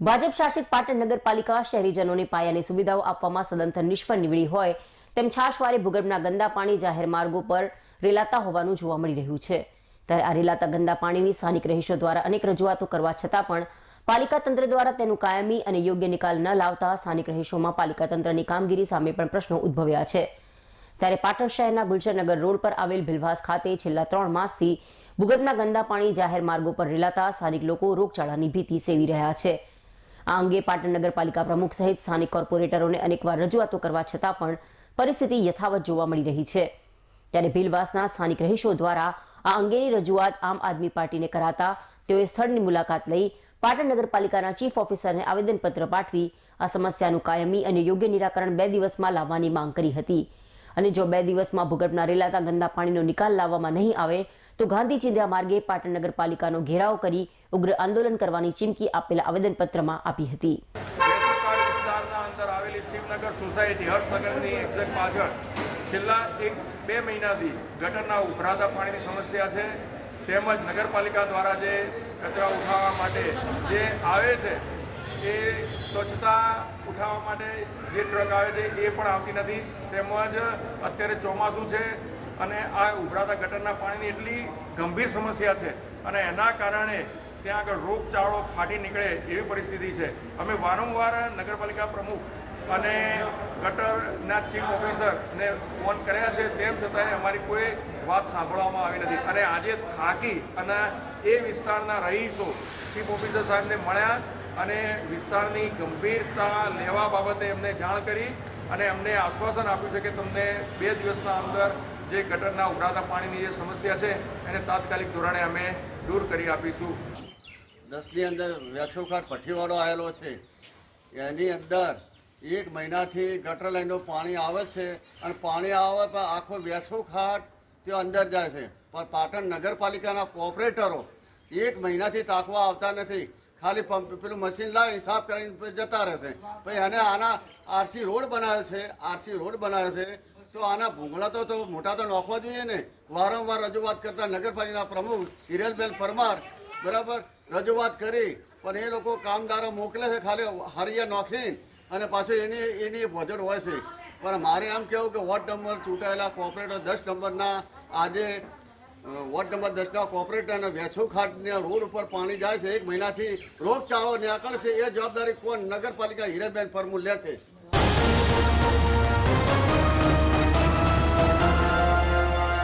ભાજપ શાસિત પાટણ નગરપાલિકા શહેરીજનોને પાયાની સુવિધાઓ આપવામાં સદંતર નિષ્ફળ નીવડી હોય તેમ છાશવારે ભૂગર્ભના ગંદા પાણી જાહેર માર્ગો પર રેલાતા હોવાનું જોવા મળી રહ્યું છે. ત્યારે આ રેલાતા ગંદા પાણીની સ્થાનિક રહીશો દ્વારા અનેક રજૂઆતો કરવા છતાં પણ પાલિકા તંત્ર દ્વારા તેનું કાયમી અને યોગ્ય નિકાલ ન લાવતા સ્થાનિક રહીશોમાં પાલિકા તંત્રની કામગીરી સામે પણ પ્રશ્નો ઉદ્ભવ્યા છે. ત્યારે પાટણ શહેરના ગુલશનગર રોડ પર આવેલ ભીલવાસ ખાતે છેલ્લા ત્રણ માસથી ભૂગર્ભના ગંદા પાણી જાહેર માર્ગો પર રેલાતા સ્થાનિક લોકો રોગચાળાની ભીતિ સેવી રહ્યા છે. આ અંગે પાટણ નગરપાલિકા પ્રમુખ સહિત સ્થાનિક કોર્પોરેટરોને અનેકવાર રજૂઆતો કરવા છતાં પણ પરિસ્થિતિ યથાવત જોવા મળી રહી છે. ત્યારે ભીલવાસના સ્થાનિક રહીશો દ્વારા આ અંગેની રજૂઆત આમ આદમી પાર્ટીને કરાતા તેઓએ સ્થળની મુલાકાત લઈ પાટણ નગરપાલિકાના ચીફ ઓફિસરને આવેદનપત્ર પાઠવી આ સમસ્યાનું કાયમી અને યોગ્ય નિરાકરણ બે દિવસમાં લાવવાની માંગ કરી હતી. અને જો બે દિવસમાં ભૂગર્ભના રેલાતા ગંદા પાણીનો નિકાલ લાવવામાં નહીં આવે તો ગાંધી ચિંધ્યા માર્ગે પાટણ નગરપાલિકાનો ઘેરાવ કરી ઉગ્ર આંદોલન કરવાની ચીમકી આપેલા આવેદનપત્રમાં આપી હતી. આવેલી શિવનગર સોસાયટી, હર્ષનગરની એક્ઝેક્ટ છેલ્લા એક બે મહિનાથી ગટરના ઉભરાતા પાણીની સમસ્યા છે. તેમજ નગરપાલિકા દ્વારા જે કચરા ઉઠાવવા માટે જે આવે છે, એ સ્વચ્છતા ઉઠાવવા માટે જે ટ્રક આવે છે, એ પણ આવતી નથી. તેમજ અત્યારે ચોમાસું છે અને આ ઉભરાતા ગટરના પાણીની એટલી ગંભીર સમસ્યા છે અને એના કારણે ત્યાં આગળ રોગચાળો ફાટી નીકળે એવી પરિસ્થિતિ છે. અમે વારંવાર નગરપાલિકા પ્રમુખ અને ગટરના ચીફ ઓફિસરને ફોન કર્યા છે. તેમ છતાંય અમારી કોઈ વાત સાંભળવામાં આવી નથી. અને આજે થાકી અને એ વિસ્તારના રહીશો ચીફ ઓફિસર સાહેબને મળ્યા અને વિસ્તારની ગંભીરતા લેવા બાબતે એમને જાણ કરી અને એમને આશ્વાસન આપ્યું છે કે તમને બે દિવસના અંદર જે ગટરના ઉભરાતા પાણીની જે સમસ્યા છે, એને તાત્કાલિક ધોરણે અમે દૂર કરી આપીશું. દસની અંદર વ્યાછોઘાટ ભઠ્ઠીવાળો આવેલો છે. એની અંદર એક મહિનાથી ગટર લાઈનનું પાણી આવે છે અને પાણી આવે પણ આખો વેચોખાટ તે અંદર જાય છે. પણ પાટણ નગરપાલિકાના કોઓપરેટરો એક મહિનાથી તાકવા આવતા નથી. ખાલી પંપ પેલું મશીન લાવી સાફ કરીને જતા રહેશે. પછી એને આના આરસી રોડ બનાવે છે, આરસી રોડ બનાવે છે. તો આના ભૂંગળા તો મોટા તો નાખવા જોઈએ ને. વારંવાર રજૂઆત કરતા નગરપાલિકાના પ્રમુખ હિરેલબેન પરમાર, બરાબર, રજૂઆત કરી, પણ એ લોકો કામદારો મોકલે છે ખાલી હરિયા નોખીને અને પાછું એની એની વજન હોય છે. પણ મારે એમ કહેવું કે વોર્ડ નંબર ચૂંટાયેલા કોર્પોરેટર દસ નંબરના આજે વોર્ડ નંબર દસના અને વેસુ ખાટના રોડ ઉપર પાણી જાય છે. એક મહિનાથી રોગચાળો નીકળશે એ જવાબદારી કોણ નગરપાલિકા હિરેબેન પરમુ લેશે?